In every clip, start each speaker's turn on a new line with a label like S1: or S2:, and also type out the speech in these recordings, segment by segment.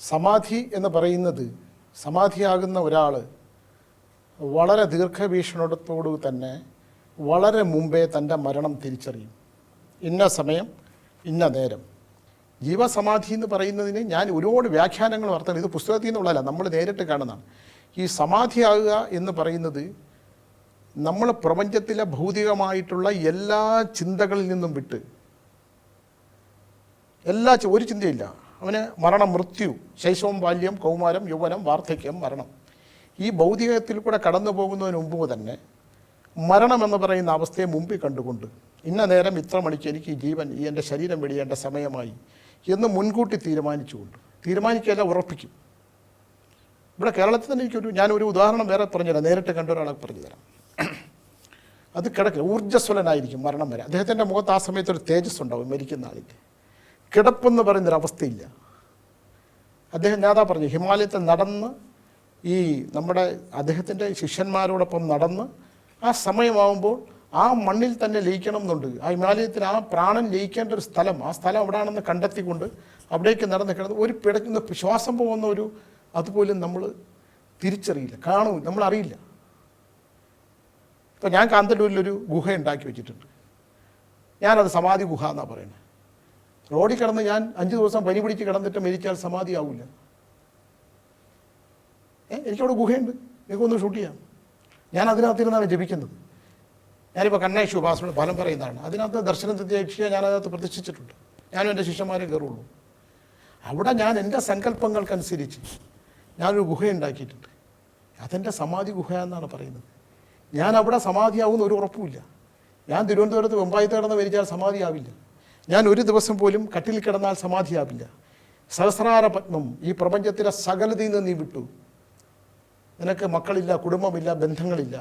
S1: സമാധി എന്ന് പറയുന്നത് സമാധിയാകുന്ന ഒരാൾ വളരെ ദീർഘവീക്ഷണത്തോടു തന്നെ വളരെ മുമ്പേ തന്റെ മരണം തിരിച്ചറിയും. ഇന്ന സമയം ഇന്ന നേരം. ജീവസമാധി എന്ന് പറയുന്നതിന് ഞാൻ ഒരുപാട് വ്യാഖ്യാനങ്ങൾ നടത്തണം ഇത് പുസ്തകത്തിൽ നിന്നുള്ളതല്ല നമ്മൾ നേരിട്ട് കാണുന്നതാണ്. ഈ സമാധിയാകുക എന്ന് പറയുന്നത് നമ്മൾ പ്രപഞ്ചത്തിലെ ഭൗതികമായിട്ടുള്ള എല്ലാ ചിന്തകളിൽ നിന്നും വിട്ട് എല്ലാ ഒരു ചിന്തയില്ല. അവന് മരണം മൃത്യു ശൈശവം ബാല്യം കൗമാരം യൗവനം വാർദ്ധക്യം മരണം. ഈ ഭൗതികത്തിൽ കൂടെ കടന്നു പോകുന്നതിന് മുമ്പ് തന്നെ മരണം എന്ന് പറയുന്ന അവസ്ഥയെ മുമ്പിൽ കണ്ടുകൊണ്ട് ഇന്ന നേരം ഇത്ര മണിക്ക് എനിക്ക് ജീവൻ ഈ എന്റെ ശരീരം വെടിയേണ്ട സമയമായി എന്ന് മുൻകൂട്ടി തീരുമാനിച്ചുകൊണ്ട് തീരുമാനിക്കുകയല്ല ഉറപ്പിക്കും. ഇവിടെ കേരളത്തിൽ തന്നെ എനിക്കൊരു ഞാനൊരു ഉദാഹരണം വേറെ പറഞ്ഞുതരാം നേരിട്ട് കണ്ട ഒരാളെ പറഞ്ഞുതരാം. അത് കിടക്കുക ഊർജസ്വലനായിരിക്കും മരണം വരെ. അദ്ദേഹത്തിന്റെ മുഖത്ത് ആ സമയത്ത് ഒരു തേജസ് ഉണ്ടാവും മരിക്കുന്ന ആളിന്റെ. കിടപ്പെന്ന് പറയുന്നൊരവസ്ഥയില്ല. അദ്ദേഹം ഞാതാ പറഞ്ഞു ഹിമാലയത്തിൽ നടന്ന് ഈ നമ്മുടെ അദ്ദേഹത്തിന്റെ ശിഷ്യന്മാരോടൊപ്പം നടന്ന് ആ സമയമാകുമ്പോൾ ആ മണ്ണിൽ തന്നെ ലയിക്കണം എന്നുണ്ട് ആ ഹിമാലയത്തിൽ ആ പ്രാണൻ ലയിക്കേണ്ട ഒരു സ്ഥലം ആ സ്ഥലം എവിടെയാണെന്ന് കണ്ടെത്തിക്കൊണ്ട് അവിടേക്ക് നടന്ന് കിടന്ന് ഒരു പിടയ്ക്കുന്ന ശ്വാസം പോകുന്ന ഒരു അതുപോലും നമ്മൾ തിരിച്ചറിയില്ല കാണൂ നമ്മളറിയില്ല. ഇപ്പം ഞാൻ കാന്തല്ലൂരിലൊരു ഗുഹ ഉണ്ടാക്കി വെച്ചിട്ടുണ്ട്. ഞാനത് സമാധി ഗുഹ എന്നാണ് പറയുന്നത്. റോഡിൽ കിടന്ന് ഞാൻ അഞ്ച് ദിവസം പനി പിടിച്ച് കിടന്നിട്ട് മരിച്ചാൽ സമാധിയാവില്ല ഏ എനിക്കവിടെ ഗുഹയുണ്ട്. എനിക്കൊന്ന് ഷൂട്ട് ചെയ്യാം. ഞാൻ അതിനകത്തിരുന്നാണ് ജപിക്കുന്നത്. ഞാനിപ്പോൾ കണ്ണേഷ് ഉപാസന ഫലം പറയുന്നതാണ്. അതിനകത്ത് ദർശനത്തെ രക്ഷിക്കാൻ ഞാൻ അതിനകത്ത് പ്രതിഷ്ഠിച്ചിട്ടുണ്ട്. ഞാനും എന്റെ ശിഷ്യന്മാരെ കയറുള്ളൂ. അവിടെ ഞാൻ എന്റെ സങ്കല്പങ്ങൾക്കനുസരിച്ച് ഞാനൊരു ഗുഹ ഉണ്ടാക്കിയിട്ടുണ്ട് അതെന്റെ സമാധി ഗുഹ എന്നാണ് പറയുന്നത്. ഞാൻ അവിടെ സമാധിയാവുന്ന ഒരു ഉറപ്പുമില്ല. ഞാൻ തിരുവനന്തപുരത്ത് വെമ്പായത്ത് കിടന്ന് മരിച്ചാൽ സമാധിയാവില്ല. ഞാൻ ഒരു ദിവസം പോലും കട്ടിൽ കിടന്നാൽ സമാധിയാവില്ല. സഹസ്രാര പത്മം ഈ പ്രപഞ്ചത്തിലെ സകലതയിൽ നിന്ന് നീ വിട്ടു. നിനക്ക് മക്കളില്ല കുടുംബമില്ല ബന്ധങ്ങളില്ല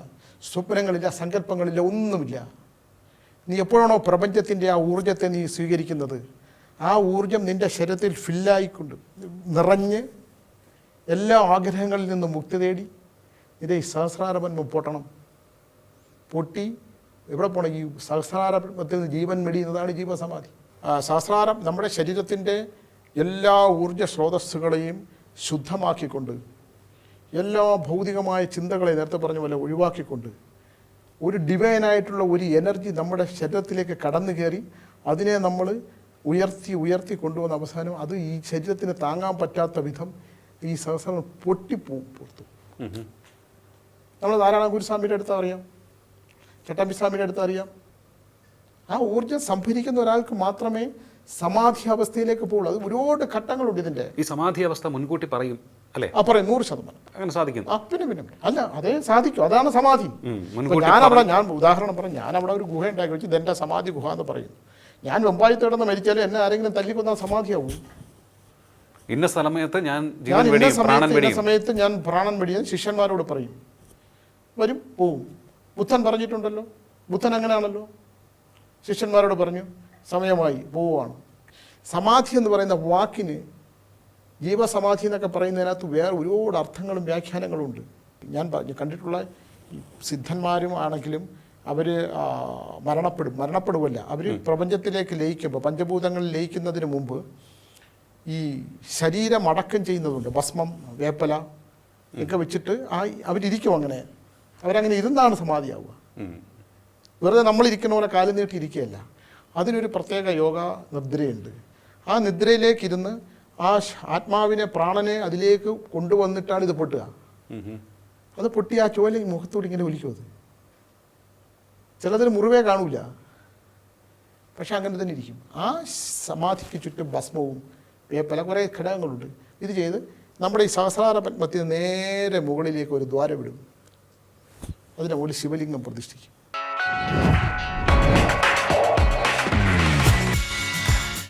S1: സ്വപ്നങ്ങളില്ല സങ്കല്പങ്ങളില്ല ഒന്നുമില്ല. നീ എപ്പോഴാണോ പ്രപഞ്ചത്തിന്റെ ആ ഊർജത്തെ നീ സ്വീകരിക്കുന്നത്? ആ ഊർജം നിന്റെ ശരീരത്തിൽ ഫില്ലായിക്കൊണ്ട് നിറഞ്ഞ് എല്ലാ ആഗ്രഹങ്ങളിൽ നിന്നും മുക്തി തേടി നിന്റെ ഈ പൊട്ടണം. പൊട്ടി എവിടെ പോകണം ഈ സഹസ്രാരത്തിൽ നിന്ന് ജീവൻ മെടിയുന്നതാണ് ജീവസമാധി. സഹസ്രാരം നമ്മുടെ ശരീരത്തിന്റെ എല്ലാ ഊർജ സ്രോതസ്സുകളെയും ശുദ്ധമാക്കിക്കൊണ്ട് എല്ലാ ഭൗതികമായ ചിന്തകളെ നേരത്തെ പറഞ്ഞ പോലെ ഒഴിവാക്കിക്കൊണ്ട് ഒരു ഡിവൈനായിട്ടുള്ള ഒരു എനർജി നമ്മുടെ ശരീരത്തിലേക്ക് കടന്നു കയറി അതിനെ നമ്മൾ ഉയർത്തി ഉയർത്തി കൊണ്ടുവന്ന അവസാനം അത് ഈ ശരീരത്തിന് താങ്ങാൻ പറ്റാത്ത വിധം ഈ സഹസ്രം പൊട്ടിപ്പോ പുറത്തു നമ്മൾ നാരായണ ഗുരുസ്വാമിയുടെ അടുത്ത് അറിയാം. ചട്ടമ്പിസ്വാമിയുടെ അടുത്ത് അറിയാം. ആ ഊർജം സംഭരിക്കുന്ന ഒരാൾക്ക് മാത്രമേ സമാധി അവസ്ഥയിലേക്ക് പോകുള്ളൂ അത് ഒരുപാട് ഘട്ടങ്ങളുണ്ട് ഇതിന്റെ.
S2: ഈ സമാധി അവസ്ഥ മുൻകൂട്ടി പറയും അല്ലേ?
S1: ആ പറയും. നൂറ് ശതമാനം.
S2: അങ്ങനെ സാധിക്കുന്നു.
S1: ആ പിന്നെ പിന്നെ. അല്ല അതേ സാധിക്കും. അതാണ് സമാധി.
S2: ഞാൻ
S1: അവിടെ ഞാൻ ഉദാഹരണം പറഞ്ഞു ഞാനവിടെ ഒരു ഗുഹ ഉണ്ടാക്കി വെച്ച് ഇതെന്റെ സമാധി ഗുഹ എന്ന് പറയുന്നു. ഞാൻ വെമ്പായത്ത് തേടുന്ന മരിച്ചാലും എന്നെ ആരെങ്കിലും തല്ലിക്കൊന്നാൽ സമാധിയാവും.
S2: ഇന്ന സമയത്ത് ഞാൻ
S1: ഞാൻ ഇന്ന സമയത്ത് ഞാൻ പ്രാണൻ വെടിയും ശിഷ്യന്മാരോട് പറയും. വരും പോവും. ബുദ്ധൻ പറഞ്ഞിട്ടുണ്ടല്ലോ. ബുദ്ധൻ അങ്ങനെയാണല്ലോ. ശിഷ്യന്മാരോട് പറഞ്ഞു സമയമായി പോവുകയാണ്. സമാധി എന്ന് പറയുന്ന വാക്കിന് ജീവസമാധി എന്നൊക്കെ പറയുന്നതിനകത്ത് വേറെ ഒരുപാട് അർത്ഥങ്ങളും വ്യാഖ്യാനങ്ങളും ഉണ്ട്. ഞാൻ പറഞ്ഞു കണ്ടിട്ടുള്ള ഈ സിദ്ധന്മാരും ആണെങ്കിലും അവർ മരണപ്പെടും മരണപ്പെടുമല്ല അവർ പ്രപഞ്ചത്തിലേക്ക് ലയിക്കുമ്പോൾ പഞ്ചഭൂതങ്ങളിൽ ലയിക്കുന്നതിന് മുമ്പ് ഈ ശരീരം അടക്കം ചെയ്യുന്നതുണ്ട്. ഭസ്മം വേപ്പല ഒക്കെ വെച്ചിട്ട് ആ അവരിയ്ക്കും അങ്ങനെ. അവരങ്ങനെ ഇരുന്നാണ് സമാധിയാവുക. വെറുതെ നമ്മളിരിക്കുന്ന പോലെ കാലം നീട്ടി ഇരിക്കുകയല്ല. അതിനൊരു പ്രത്യേക യോഗ നിദ്രയുണ്ട്. ആ നിദ്രയിലേക്ക് ഇരുന്ന് ആ ആത്മാവിനെ പ്രാണനെ അതിലേക്ക് കൊണ്ടുവന്നിട്ടാണ് ഇത് പൊട്ടുക. അത് പൊട്ടി ആ ചോല മുഖത്തോട് ഇങ്ങനെ ഒലിക്കും അത്. ചിലതിന് മുറിവേ കാണൂല. പക്ഷെ അങ്ങനെ തന്നെ ഇരിക്കും. ആ സമാധിക്ക് ചുറ്റും ഭസ്മവും പല കുറേ ഘടകങ്ങളുണ്ട്. ഇത് ചെയ്ത് നമ്മുടെ ഈ സഹസ്രാര പത്മത്തിന് നേരെ മുകളിലേക്ക് ഒരു ദ്വാരം വിടും അതിനെ പോലെ ശിവലിംഗം പ്രതിഷ്ഠിക്കും.